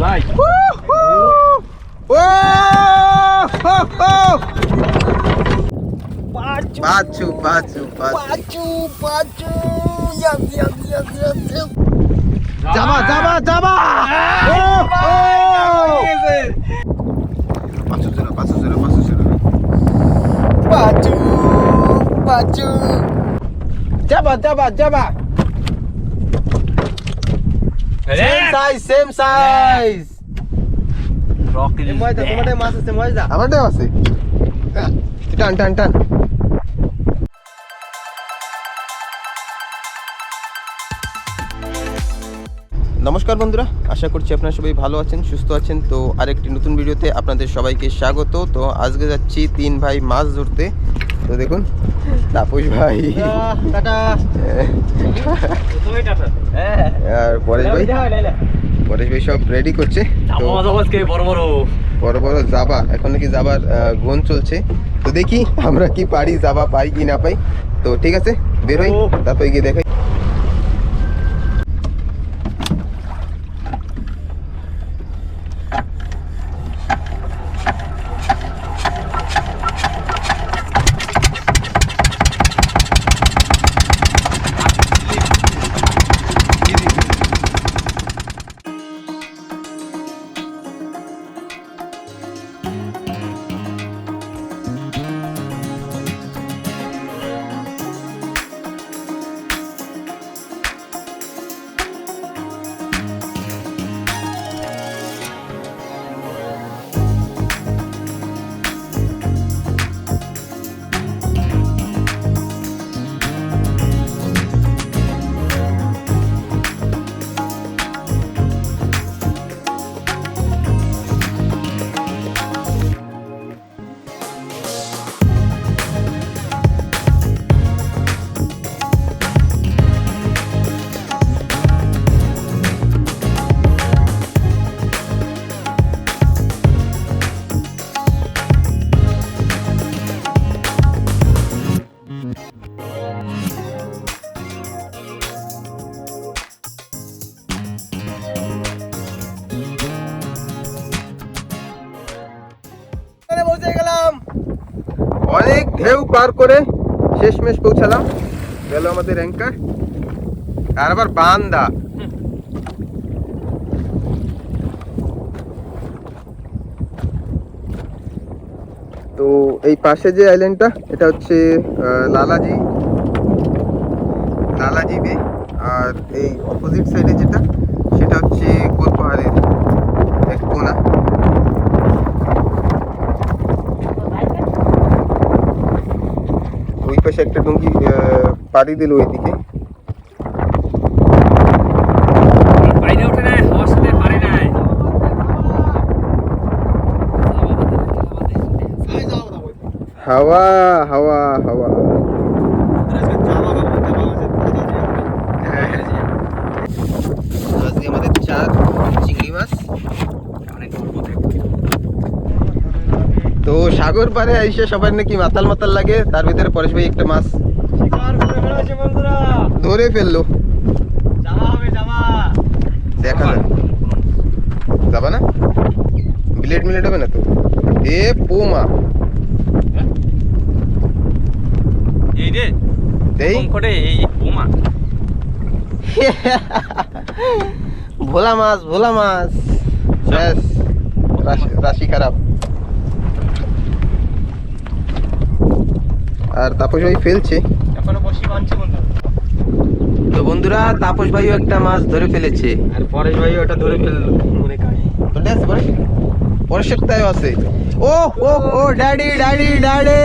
ভাই ও হো, হো। পাঁচু বাচু বাচু বাচু পাঁচু পাঁচু ইয়াস ইয়াস ইয়াস ইয়াস ইয়াস যাবা যাবা যাবা ও হো। পাঁচশো জোড়া পাঁচশো জোড়া পাঁচশো জোড়া পাঁচু পাঁচু যাবা যাবা যাবা সেম সাইজ সেম সাইজ মজা তোমাদের মাছ আছে মজা আমারটাও আছে। টান টান টান। নমস্কার বন্ধুরা আশা করছি আপনারা সবাই ভালো আছেন সুস্থ আছেন। তো আরেকটি নতুন ভিডিওতে আপনাদের সবাইকে স্বাগত। তো আজকে যাচ্ছি তিন ভাই মাছ ধরতে। তো দেখুন তাপস ভাই। আর পরেশ ভাই পরেশ ভাই সব রেডি করছে। তো বড় বড় বড় বড় জাবা এখন নাকি যাবার গুণ চলছে। তো দেখি আমরা কি পারি যাবা পাই কি না পাই। তো ঠিক আছে বেরোই তারপরে গিয়ে দেখাই। পার করে শেষমেশ পৌঁছালাম। গেল আমাদের অ্যাঙ্কার আর আবার বান্দা। তো এই পাশে যে আইল্যান্ডটা এটা হচ্ছে লালাজি। লালাজি বে আর এই অপোজিট সাইডে যেটা সেটা হচ্ছে গোলপাহাড়ের এক কোনা ওই পাশে একটা ডুঙ্গি আহ, পাড়ি দিল ওইদিকে বাইরে ওঠে নাই হাওয়ার সাথে পারে নাই হাওয়া হাওয়া হাওয়া আজকে আমাদের চার চিংড়ি মাছ তো সাগর পারে এসে সবার নাকি মাতাল মাতাল লাগে তার ভিতরে পরেশ ভাই একটা মাছ। শিকার করে বেড়াচ্ছে বন্ধুরা। ধরে ফেলল। জামা হবে জামা দেখা যাক। যাবা না? ব্লেড মিলেট হবে না তো? এ পোমা। এই রে এই করে এই বোমা ভোলা মাছ ভোলা মাছ। ব্যাস রাশি- রাশি খারাপ। আর তাপস ভাই ফেলছে। এখনও বসি বানছে বন্ধু। তো বন্ধুরা তাপস ভাইও একটা মাছ ধরে ফেলেছে। আর পরেশ ভাই ওটা ধরে ফেলল। মনে তোরটা আছে। ও ও ও ড্যাডি ড্যাডি ড্যাডি!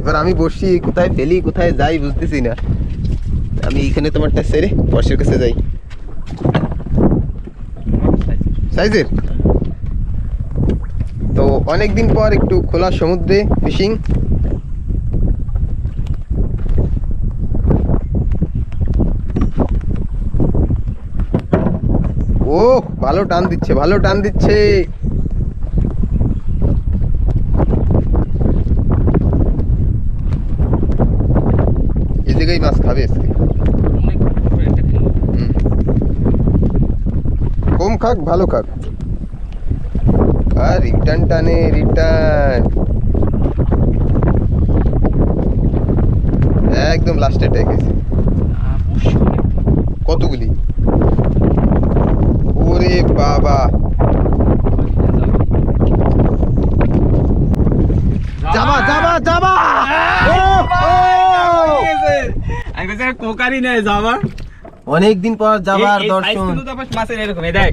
এবার আমি বসছি কোথায় ফেলি কোথায় যাই বুঝতেছি না। আমি এখানে তোমারটা সেরে পরশের কাছে যাই। সাইজের? তো অনেক দিন পর একটু খোলা সমুদ্রে ফিশিং। ও ভালো টান দিচ্ছে ভালো টান দিচ্ছে। জায়গায় মাছ খাবে আজকে। কম খাক ভালো খাক। আর রিটার্ন টানে রিটার্ন একদম লাস্টে গেছে। কতগুলি? বাবা। যাবা যাবা যাবা। Oh! Oh! আমি কোকারি নেই যাবা। অনেকদিন পর যাবার দর্শন। মাছের এরকম এই দেখ।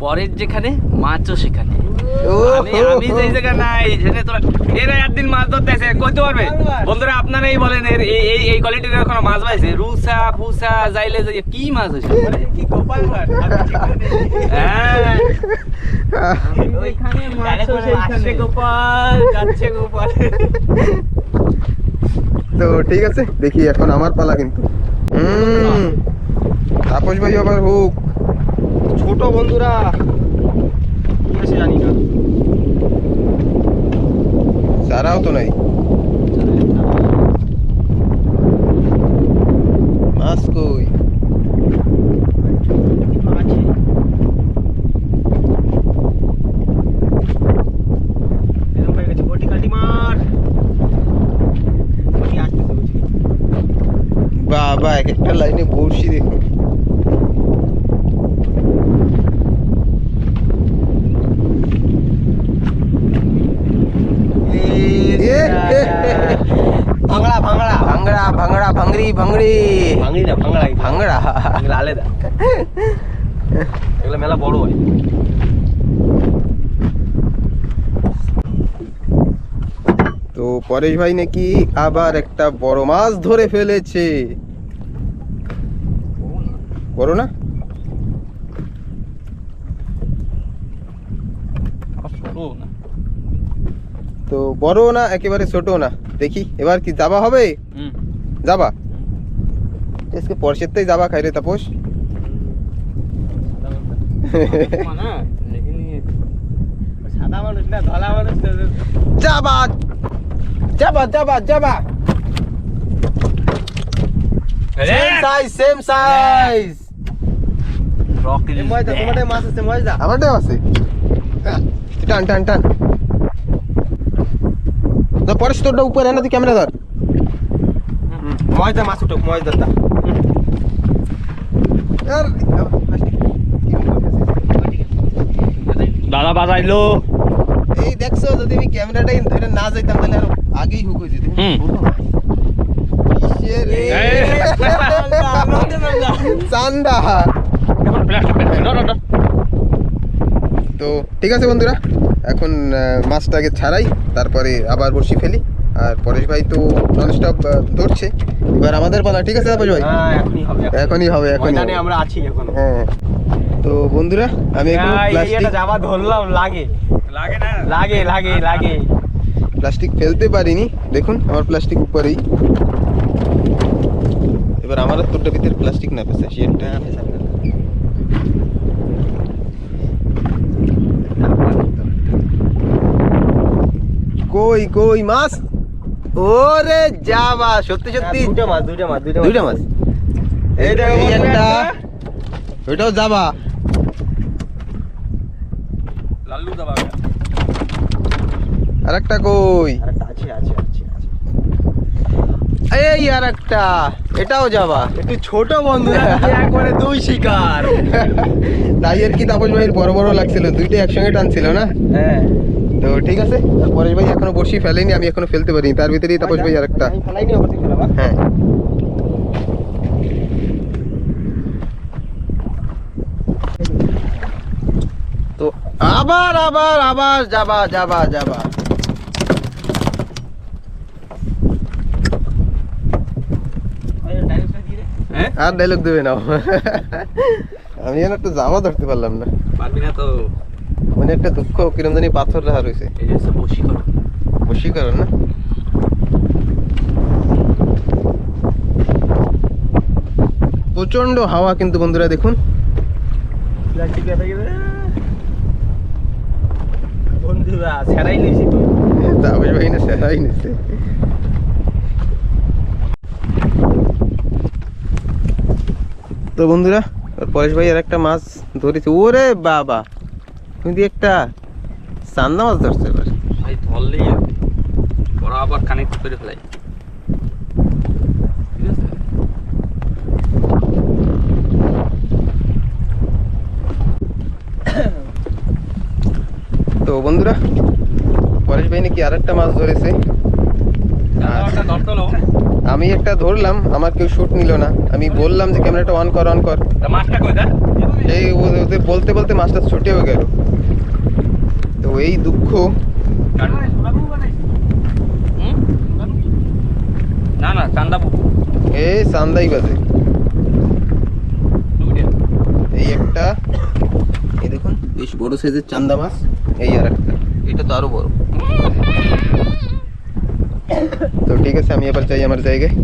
পরের যেখানে মাছও সেখানে। আমি আমি যেই জায়গা নাই সেখানে তোরা এরা একদিন মাছ ধরতে আসে কইতে পারবে? বন্ধুরা আপনারাই বলেন এর এই এই এই কোয়ালিটির কোনো মাছ পাইছে? রুসা ফুসা যাইলে যে কি মাছ হইছে? কি গোপাল ঘাট হ্যাঁ। ওইখানে মাছ সেইখানে গোপাল যাচ্ছে গোপাল। তো ঠিক আছে দেখি এখন আমার পালা কিন্তু। হুম। তাপস ভাই আবার হোক। ছোট বন্ধুরা কি আছে জানি না সারাও তো নাই মাছ কই আছে এরকম হয়ে গেছে বটি কাটি মার বটি আসতেছে বুঝলি বাবা এক একটা লাইনে বড়শি দেখুন এ, এ, ভাঙড়া ভাঙড়া ভাংড়া ভাংড়া ভাংড়ি ভাংড়ি ভাঙড়ি না ভাঙড়া ভাংড়া এগুলো আলাদা এগুলো মেলা বড় হয় তো পরেশ ভাই নাকি আবার একটা বড় মাছ ধরে ফেলেছে। বড় না। তো বড় না একেবারে ছোট না। দেখি এবার কি যাবা হবে? যাবা? আজকে পরশের যাবা খাই রে তাপস যাবা যাবা যাবা যাবা সাইজ সেম সাইজ তোমাদের মাছ আছে আছে। টান টান টান। পরেশ তোরটা উপরে না তুই ক্যামেরা ধর। মজা মাছ উঠুক মজা আর দাদা বাজাইলো। এই দেখছ যদি আমি ক্যামেরাটাই ধরে না যাইতাম তাহলে আরও আগেই হুক হয়ে। চান্দা। তো ঠিক আছে বন্ধুরা এখন মাছটাকে ছাড়াই তারপরে আবার বসি ফেলি। আর পরেশ ভাই তো ননস্টপ ধরছে। এবার আমাদের পালা ঠিক আছে পরেশ ভাই? হ্যাঁ এখনই হবে এখনই। আমরা আছি এখন হ্যাঁ। তো বন্ধুরা আমি এখন প্লাস্টিক যাবা ধরলাম লাগে। লাগে না। লাগে লাগে লাগে। প্লাস্টিক ফেলতে পারিনি। দেখুন আমার প্লাস্টিক উপরেই। এবার আমার তোরটা ভিতরে প্লাস্টিক না পেছে সেটা কই কই মাছ? ওরে যাবা সত্যি সত্যি। দুটো মাছ দুটো মাছ দুটো দুইটা মাছ। এই দেখো এই একটা। একটা। ওইটাও যাবা। লাল্লু দাবা আর একটা কই আছে আছে আছে আছে। এই আর একটা এটাও যাবা। একটু ছোট বন্ধু একবারে দুই শিকার। তাই আর কি তাপস ভাইয়ের বড় বড় লাগছিল? দুইটা একসঙ্গে টানছিল না? হ্যাঁ। তো ঠিক আছে পরেশ ভাই এখনও বসি ফেলেনি আমি এখনও ফেলতে পারিনি। তার ভিতরেই তাপস ভাই আর একটা ফেলাবা হ্যাঁ। তো আবার আবার আবার যাবা যাবা যাবা হ্যাঁ আর ডায়লগ দেবে না আমি যেন একটা জামা ধরতে পারলাম না। পারবি না তো। মানে একটা দুঃখ কিরম জানি পাথর রাখা রয়েছে এই যে সব বসি করো বসি কারণ না? প্রচণ্ড হাওয়া কিন্তু বন্ধুরা দেখুন। বন্ধুরা ছেড়াই নিয়েছি তো। তাপস ভাই না সেরাই নিচ্ছে তো বন্ধুরা পরেশ ভাই আর একটা মাছ ধরেছে। ওরে বাবা তুমি কিন্তু একটা চান্দা মাছ ধরছে এবার। ভাই ধরলেই। ওরা আবার কানেক্ট করে ফেলাই। তো বন্ধুরা পরেশ ভাই নাকি আর একটা মাছ ধরেছে। আমি একটা ধরলাম আমার কেউ শুট নিল না। আমি বললাম যে ক্যামেরাটা অন কর অন কর। এই ওদের বলতে বলতে মাছটা ছুটেও গেল। তো এই দুঃখ? না না চান্দা এই চান্দাই বাজে। এই একটা। এই দেখুন বেশ বড় সাইজের চান্দা মাছ। এই আর একটা। এটা তো আরও বড়। তো ঠিক আছে আমি এবার যাই আমার জায়গায়।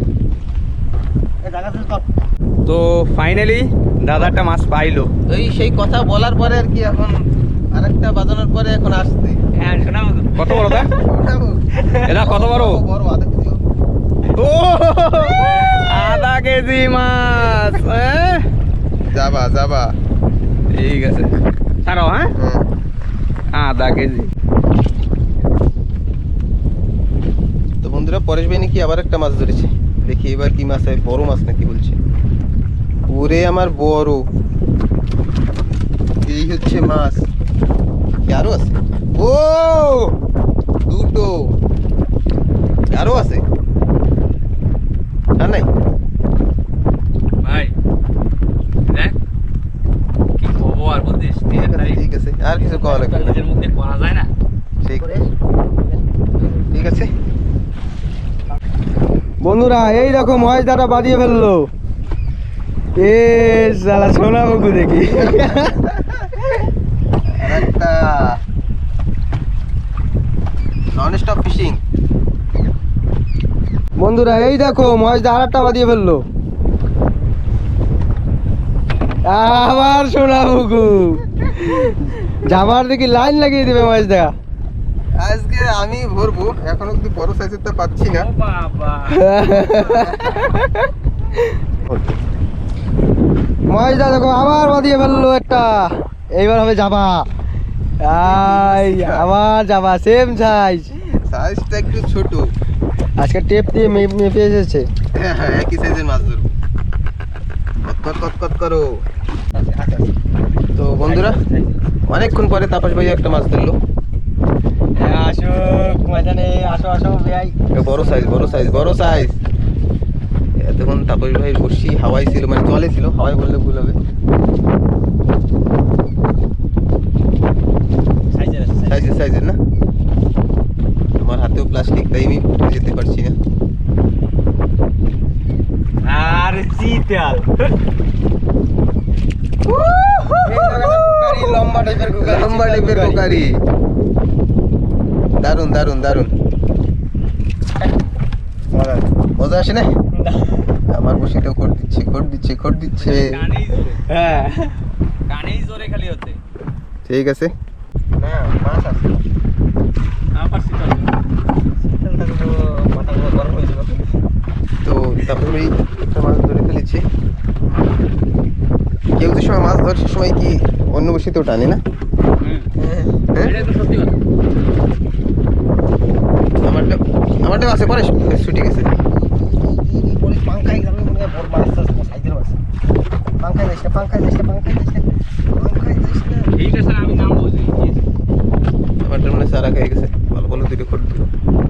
তো ফাইনালি দাদাটা মাছ পাইলো। এই সেই কথা বলার পরে আর কি এখন আরেকটা বাজানোর পরে এখন আসছে। হ্যাঁ শোনা কত বড় দা এটা কত বড়? বড়? আধা কেজি। ও আধা কেজি মাছ হ্যাঁ? যাবা যাবা। ঠিক আছে। ছাড়াও হ্যাঁ। আধা কেজি। বন্ধুরা পরেশ ভাই নাকি আবার একটা মাছ ধরেছে। দেখি এবার কি মাছ হয় বড় মাছ নাকি বলছে। ওরে আমার বড়। এই হচ্ছে মাছ। আরও আছে? ও! দুটো। আরও আছে? আর নাই? ভাই দেখ কি খবর আর বুঝিস ঠিক আছে আর কিছু কওয়া লাগবে নিজের মুখে করা যায় না। ঠিক। ঠিক আছে। বন্ধুরা এই রকম মহেশদাটা বাদিয়ে ফেলল। এ সালা সোনা বকু দেখি। নন স্টপ ফিশিং বন্ধুরা এই দেখো মহেশদা আর একটা বাদিয়ে ফেলল। আবার সোনা বকু যাবার দেখি লাইন লাগিয়ে দেবে মহেশদা আজকে আমি ভরবো এখন অব্দি বড় সাইজেরটা পাচ্ছি না। ও বাবা। মহেশদা দেখো আবার বাদিয়ে ফেলল একটা। এইবার হবে যাবা আই আবার যাবা সেম সাইজ সাইজটা একটু ছোট। আজকে টেপ দিয়ে মেপ- মেপে এসেছে। হ্যাঁ হ্যাঁ একই সাইজের মাছ ধরবো। কত কত কত করো তো বন্ধুরা অনেকক্ষণ পরে তাপস ভাই একটা মাছ ধরলো। আসো ময়দানে আসো আসো ভাই। বড় সাইজ বড় সাইজ বড় সাইজ এতক্ষণ তাপস ভাই বসি হাওয়াই ছিল মানে জলে ছিল হাওয়াই বললে ভুল হবে। সাইজের সাইজের না? আমার হাতেও প্লাস্টিক তাই আমি যেতে পারছি না। আর শীতল। লম্বা টাইপের লম্বা টাইপের কোকারি। দারুণ দারুণ দারুণ মজা আসে না? আমার বসিতেও কোট দিচ্ছে কোট দিচ্ছে কোট দিচ্ছে। হ্যাঁ। কানেই জোরে খালি হচ্ছে। ঠিক আছে। না মাছ আছে। আবার শীতল গরম হয়ে তো তারপরে ওই একটা মাছ ধরে ফেলেছি। কেউ যে সময় মাছ ধরে সে সময় কি অন্য বসিতেও টানে না? হ্যাঁ। এটা সত্যি কথা আমারটা আমারটাও আছে পরে ছুটি গেছে। পাঙ্খাই আমি মনে হয় বড় মাছ আছে পাঙ্খাই যাইস না পাঙ্খাই যাইস না ঠিক আছে আমি নাম বলছি। আমারটা মানে সারা খেয়ে গেছে। ভালো ভালো দুটো কট দিল।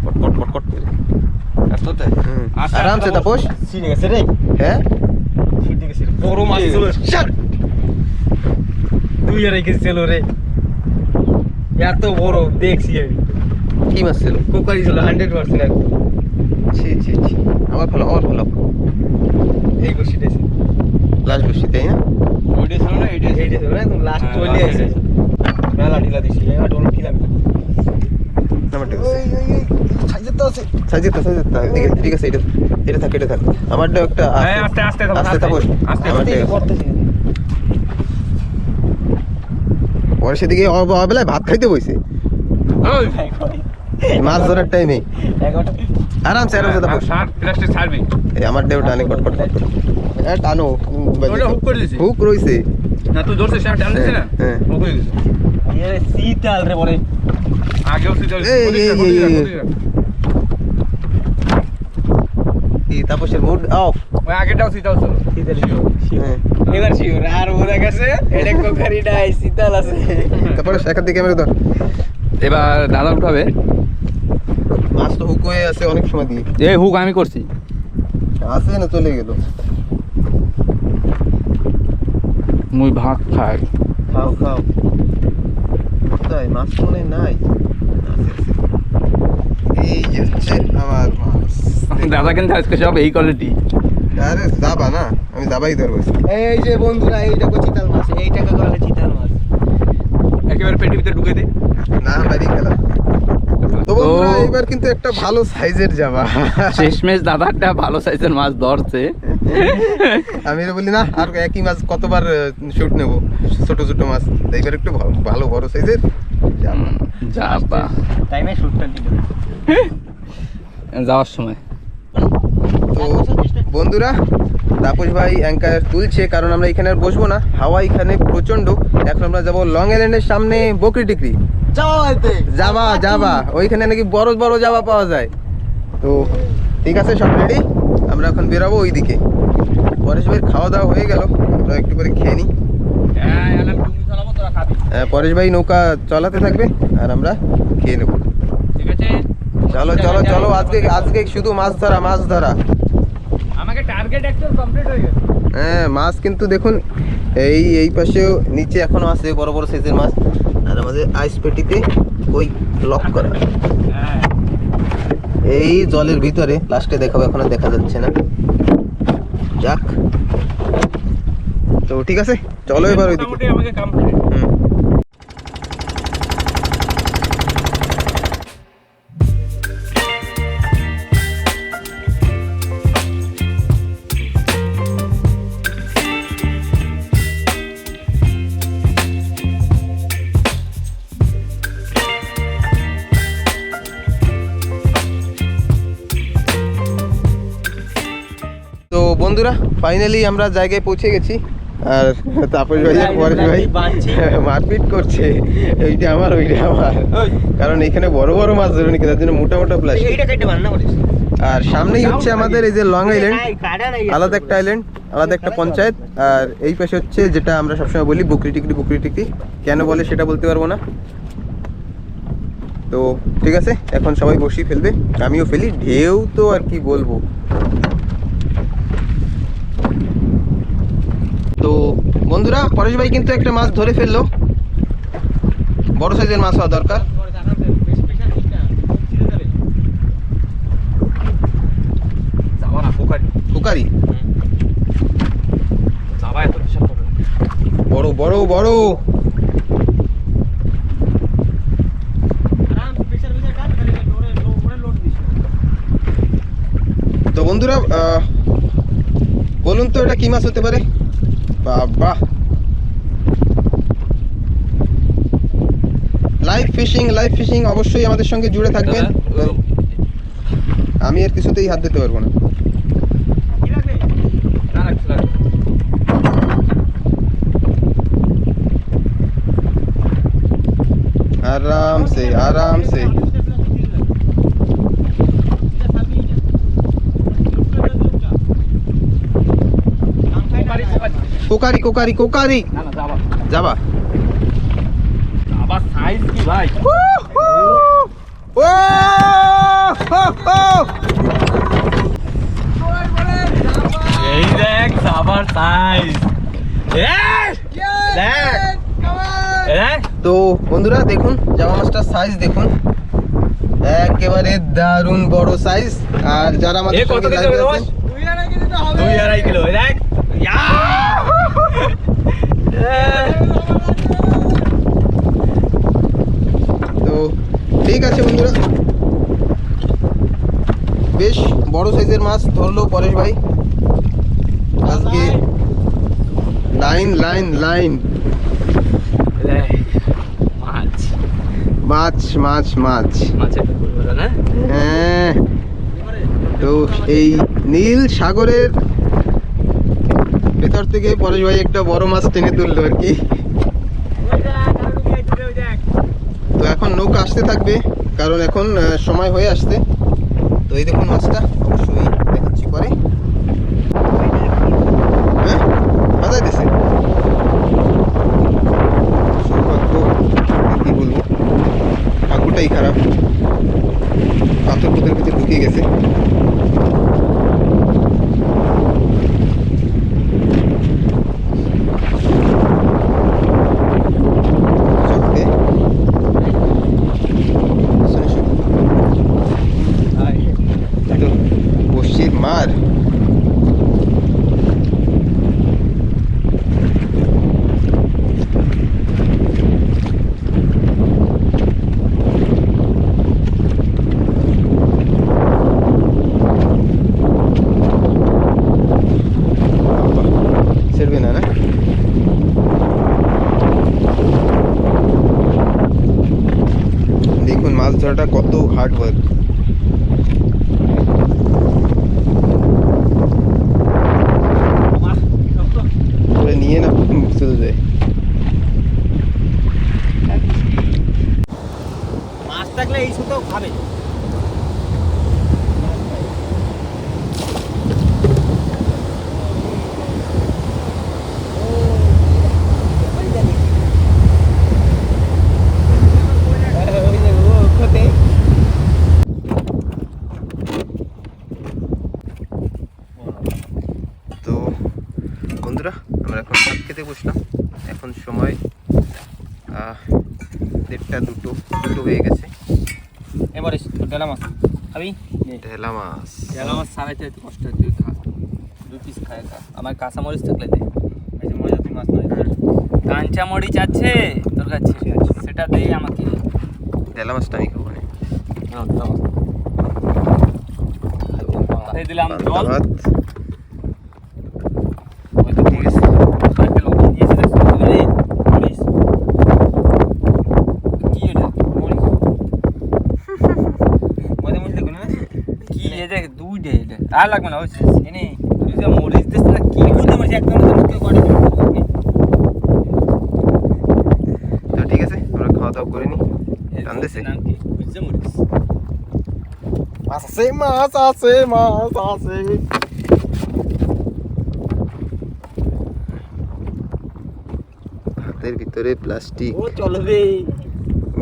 কট কট কট কট করে। আচ্ছা, আরামসে তাপস। সিনে গেছে রে। হ্যাঁ? সিনে গেছে বড় মাছ ছিল শাট তুই আর এখানে রে। এত বড় দেখছি আমি। কি মাছ ছিল কোকারি ছিল হান্ড্রেড পার্সেন্ট একদম। ছি ছি ছি। আমার ভালো আমার ভালো। এই ছিল। লাস্ট বসি তাই না? ওইটা ছিল না এইটা এইটা ছিল? না একদম লাস্ট হ্যাঁ, চলে আসে। মেলা ঢিলা দিছি এবার ডোল খিলাম আমারটা ওই ওই ওই সাইজের তো আছে। সাইজে তা সাইজে তা। ঠিক আছে এটা এটা থাক এটা থাক। আমারটা একটা আছে। হ্যাঁ, আস্তে, আস্তে আস্তে আস্তে, আস্তে, আমারটা এই করতেছি পরে সেদিকে অব- অবেলায় ভাত খাইতে বইছে। মাছ ধরার টাইমে আরামসে আরামসে সার প্লাস্টিক ছাড়বি এই আমার কট কট কট হ্যাঁ টানো ওটা হুক করে দিছি। হুক রইছে। না তুই ধরছিস না টান দিছিস না? হ্যাঁ, হ্যাঁ। হুক হয়ে গেছে। শীতাল রে বলে। আগেও সিটাল এই, এই, এই, এই। কি তাপসের মুড অফ ওই আগেটাও সিটাল ছিল। হ্যাঁ। এবার শিওর আর ওরা গেছে এটা কোকারি নাই শীতাল আছে। তারপরে একার দিকে ক্যামেরা ধর। এবার দাদা উঠাবে। তো হুক হয়ে আছে অনেক সময় দিয়ে এই হুক আমি করছি। আসে না চলে গেল? মুই ভাত খাই। খাও খাও। কোথায়? মাছ তো মনে নাই। আছে, আছে। এই যে হচ্ছে আমার মাছ। দাদা কিন্তু আজকে সব এই কোয়ালিটি আরে যাবা না আমি যাবাই ধরবো এই যে বন্ধুরা এই দেখো চিতাল মাছ এই টাকা চিতাল মাছ। একেবারে পেটের ভিতরে ঢুকে দে। না বাড়ি খেলা তো তো এবার কিন্তু একটা ভালো সাইজের যাবা শেষমেশ দাদাটা ভালো সাইজের মাছ ধরছে। আমি বলি না আর একই মাছ কতবার শুট নেব? ছোট ছোট মাছ। এবার একটু ভালো- ভালো বড় সাইজের জাবা যাবা টাইমে শুটটা দিল যাওয়ার সময়। তো বন্ধুরা তাপস ভাই অ্যাঙ্কার তুলছে কারণ আমরা এখানে আর বসবো না। হাওয়া এখানে প্রচণ্ড এখন আমরা যাব লং আইল্যান্ডের সামনে বকরি টিকরি। যাবা যাবা। ওইখানে নাকি বড় বড় যাবা পাওয়া যায়। তো ঠিক আছে সব রেডি আমরা এখন বেরাবো ওইদিকে। পরেশ ভাইয়ের খাওয়া দাওয়া হয়ে গেল। আমরা একটু করে খেয়ে নিই। হ্যাঁ পরেশ ভাই নৌকা চালাতে থাকবে আর আমরা খেয়ে নেব। ঠিক আছে। চলো চলো চলো আজকে আজকে শুধু মাছ ধরা মাছ ধরা। আমাকে টার্গেট অ্যাকচুয়াল কমপ্লিট হয়ে গেছে। হ্যাঁ মাছ কিন্তু দেখুন এই এই পাশেও নিচে এখনও আছে বড় বড় সাইজের মাছ। আর আমাদের আইস পেটিতে ওই লক করা হ্যাঁ। এই জলের ভিতরে লাস্টে দেখাবো এখন দেখা যাচ্ছে না। যাক। তো ঠিক আছে চলো এবার ওইদিকে। আমাকে কমপ্লিট ফাইনালি আমরা জায়গায় পৌঁছে গেছি। আর তাপস ভাই আর পরেশ ভাই মারপিট করছে। এইটা আমার ওইটা আমার। কারণ এখানে বড় বড় মাছ ধরে নিকে? তার জন্য মোটা মোটা প্লাস্টিক আর সামনেই হচ্ছে আমাদের এই যে লং আইল্যান্ড আলাদা একটা আইল্যান্ড আলাদা একটা পঞ্চায়েত। আর এই পাশে হচ্ছে যেটা আমরা সবসময় বলি বকরি টিকরি বকরি টিকরি। কেন বলে সেটা বলতে পারব না। তো ঠিক আছে এখন সবাই বসি ফেলবে। আমিও ফেলি ঢেউ তো আর কি বলব তো বন্ধুরা পরেশ ভাই কিন্তু একটা মাছ ধরে ফেলল। বড় সাইজের মাছ হওয়া দরকার। কুকারি বড়। বড় বড় তো বন্ধুরা বলুন তো এটা কি মাছ হতে পারে? বাবা। লাইভ ফিশিং লাইভ ফিশিং অবশ্যই আমাদের সঙ্গে জুড়ে থাকবেন। আমি আর কিছুতেই হাত দিতে পারব না। না না কিছু লাগবে কোকারি কোকারি কোকারি। যাবা। যাবা? আবার সাইজ কি ভাই? ও হো, হো। এই দেখ যাবার সাইজ দেখ। দেখ। তো বন্ধুরা দেখুন জামা মাছটার সাইজ দেখুন। একেবারে দারুণ বড় সাইজ আর যারা আমাদের দুই আড়াই কিলো দেখ! তো ঠিক আছে বন্ধুরা। বেশ বড় সাইজের মাছ ধরলো পরেশ ভাই। আজকে লাইন লাইন লাইন। মাছ। মাছ মাছ মাছ। হ্যাঁ। তো এই নীল সাগরের ভেতর থেকে পরেশ ভাই একটা বড় মাছ টেনে তুললো আর কি। তো এখন নৌকা আসতে থাকবে, কারণ এখন সময় হয়ে আসতে তো এই দেখুন মাছটা অবশ্যই দেখাচ্ছি পরে হ্যাঁ বাজাই দিছে সৌভাগ্য কি বলব ভাগ্যটাই খারাপ পাথর পুতের ভিতরে ঢুকে গেছে চলতে শোনো, শোনো। তো বসির মার ছেড়বে না না ধরাটা কত হার্ড ওয়ার্ক করে নিয়ে না চলে যায় মাছ থাকলে এই সুতো খাবে তো বন্ধুরা আমরা এখন ভাত খেতে বসলাম এখন সময় আহ, দেড়টা দুটো দুটো হয়ে গেছে এবারে ডেলা মাছ খাবি ঢেলা মাছ ডেলা মাছ ছাড়াইতে একটু কষ্ট তুই খা দু পিস খায় খা আমার কাঁচা মরিচ থাকলে দে। এই যে মজা তুই মাছ নয় কাঁচা মরিচ আছে? তোর কাছে। সেটা দে আমাকে। তেলা মাছটা আমি খাব না। এই দিলাম জল ভাত ওই তো মরিচ কয়েকটা লবণ দিয়েছে দেখছ রে মরিচ কি এটা মরিচ মজা মরিচ দেখো না কি এটা দুই দে এটা আর লাগবে না হচ্ছে এনে তুই যে মরিচ দিস না কি বুঝতে পারছিস একদম তো মুখে করে তো ঠিক আছে আমরা খাওয়া দাওয়া করে কি? বুঝছে মরিচ। মাছ আছে মাছ আছে মাছ আছে ভাতের ভিতরে প্লাস্টিক। ও চলবে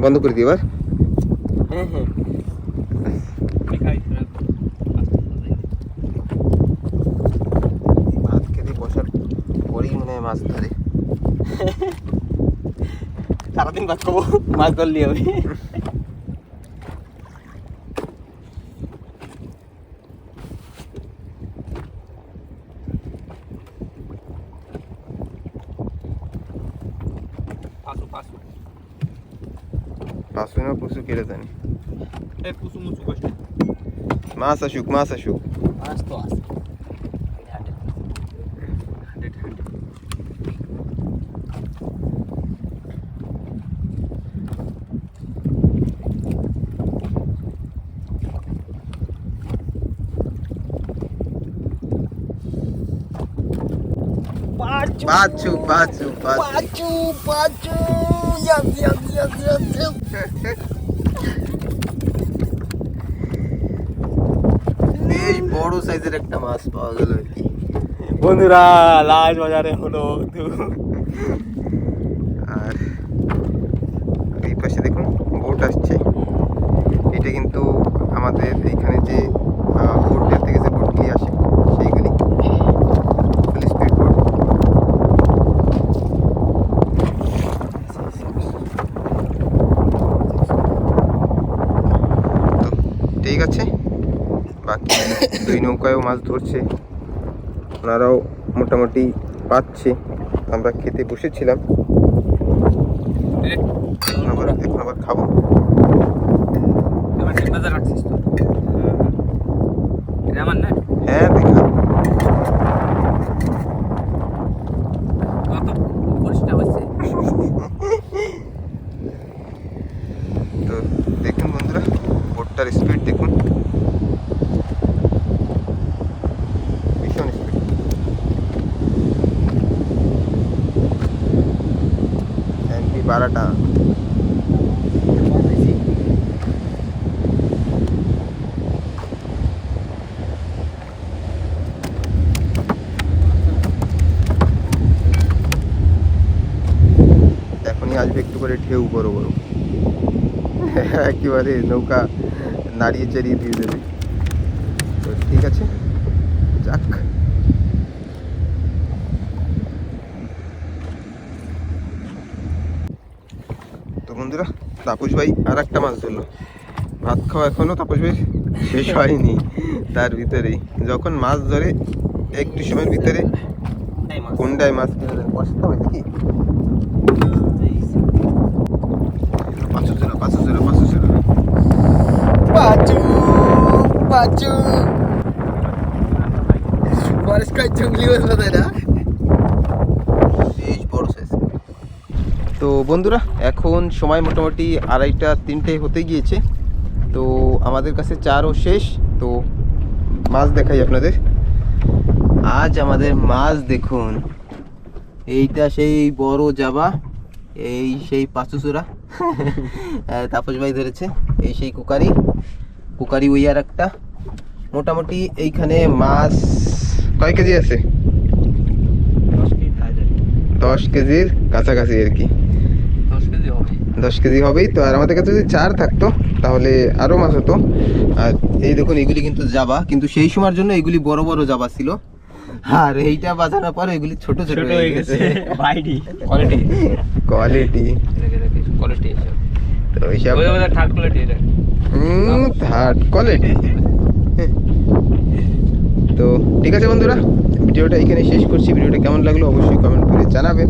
বন্ধ করে দিই এবার? হ্যাঁ হ্যাঁ ভাত খেতে বসার পরেই মনে হয় মাছ ধরে। সারাদিন ভাত খাব মাছ ধরলি হবে পাসু পাসু। না পশু কেটে জানি। এই পুসু মুসু কষ্ট মাছ আসুক মাছ আসুক। মাছ তো আছে। পাঁচু। পাঁচু পাঁচু পাঁচু। পাঁচু পাঁচু। ইয়াস ইয়াস ইয়াস ইয়াস বেশ বড় সাইজের একটা মাছ পাওয়া গেল বন্ধুরা লাশ বাজারে হলো আর এই পাশে দেখুন বোট আসছে এটা কিন্তু আমাদের এইখানে যে বোটের থেকে যে বোটগুলি আসে সেইগুলি ফুল স্পিড বোট তো ঠিক আছে বাকি দুই নৌকায়ও মাছ ধরছে। ওনারাও মোটামুটি পাচ্ছে। আমরা খেতে বসেছিলাম এখন আবার এখন আবার খাব এবার বাজার রাখছিস তো এটা আমার না হ্যাঁ দেখা কত পরিষ্কার হচ্ছে তো দেখুন বন্ধুরা বোটটার স্পিড দেখুন ভীষণ স্পিড বারাটা এখনই আসবে একটু করে ঢেউ বড় বড় একেবারে নৌকা নাড়িয়ে চাড়িয়ে দিয়ে দেবে। তো ঠিক আছে যাক। তো বন্ধুরা তাপস ভাই আর একটা মাছ ধরলো। ভাত খাওয়া এখনও তাপস ভাই শেষ হয়নি তার ভিতরেই। যখন মাছ ধরে একটু সময়ের ভিতরে কোনটায় মাছ? দেন বসতে হবে নাকি পাঁচশো জোড়া পাঁচশো জোড়া পাঁচশো জোড়া পাচু জঙ্গলি তো বন্ধুরা এখন সময় মোটামুটি আড়াইটা তিনটে হতে গিয়েছে। তো আমাদের কাছে চারও শেষ। তো মাছ দেখাই আপনাদের। আজ আমাদের মাছ দেখুন। এইটা সেই বড় জাবা এই সেই পাচুচুরা হ্যাঁ, তাপস ভাই ধরেছে। এই সেই কুকারি। কুকারি ওই আর একটা। মোটামুটি এইখানে মাছ কয় কেজি আছে? দশ কেজির কাছাকাছি আর কি। দশ কেজি হবে। দশ কেজি হবেই তো। আর আমাদের কাছে যদি চার থাকতো তাহলে আরও মাছ হতো। আর এই দেখুন এগুলি কিন্তু জাবা। কিন্তু সেই সময়ের জন্য এগুলি বড় বড় জাবা ছিল। আর এইটা বাজানোর পর এগুলি ছোট ছোট হয়ে গেছে। কোয়ালিটি কোয়ালিটি কোয়ালিটি তো এইসব থার্ড কোয়ালিটি এটা। থার্ড কোয়ালিটি তো ঠিক আছে বন্ধুরা ভিডিওটা এখানে শেষ করছি। ভিডিওটা কেমন লাগল অবশ্যই কমেন্ট করে জানাবেন।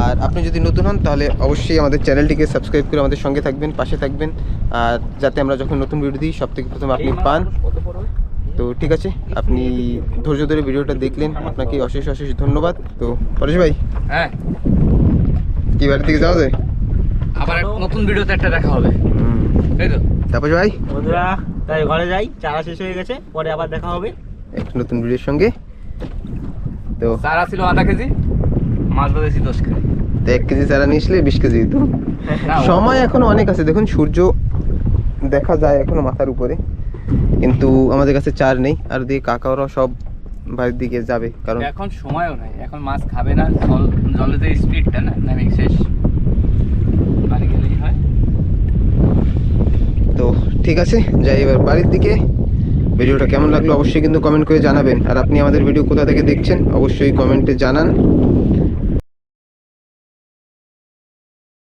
আর আপনি যদি নতুন হন তাহলে অবশ্যই আমাদের চ্যানেলটিকে সাবস্ক্রাইব করে আমাদের সঙ্গে থাকবেন পাশে থাকবেন। আর যাতে আমরা যখন নতুন ভিডিও দিই সব থেকে প্রথমে আপনি পান। তো ঠিক আছে আপনি ধৈর্য ধরে ভিডিওটা দেখলেন। আপনাকে অশেষ অশেষ ধন্যবাদ। তো পরেশ ভাই হ্যাঁ। কি বাড়ির দিকে যাওয়া যায়? আবার নতুন ভিডিওতে একটা দেখা হবে। তাই তো? তারপর ভাই? বন্ধুরা তাই ঘরে যাই চারা শেষ হয়ে গেছে পরে আবার দেখা হবে। একটা নতুন ভিডিওর সঙ্গে। তো চারা ছিল আধা কেজি মাছ বাজাইছি দশ কেজি। তো এক কেজি চারা নিয়ে আসলে বিশ কেজি না, সময় এখনও অনেক আছে দেখুন সূর্য দেখা যায় এখনও মাথার উপরে। কিন্তু আমাদের কাছে চার নেই আর দিয়ে কাকাওরা সব বাড়ির দিকে যাবে কারণ এখন সময়ও নাই এখন মাছ খাবে না জল জলে যে স্পিডটা না নামে শেষ বাড়ি গেলেই হয় তো ঠিক আছে? যাই, এবার বাড়ির দিকে। ভিডিওটা কেমন লাগল অবশ্যই কিন্তু কমেন্ট করে জানাবেন। আর আপনি আমাদের ভিডিও কোথা থেকে দেখছেন, অবশ্যই কমেন্টে জানান।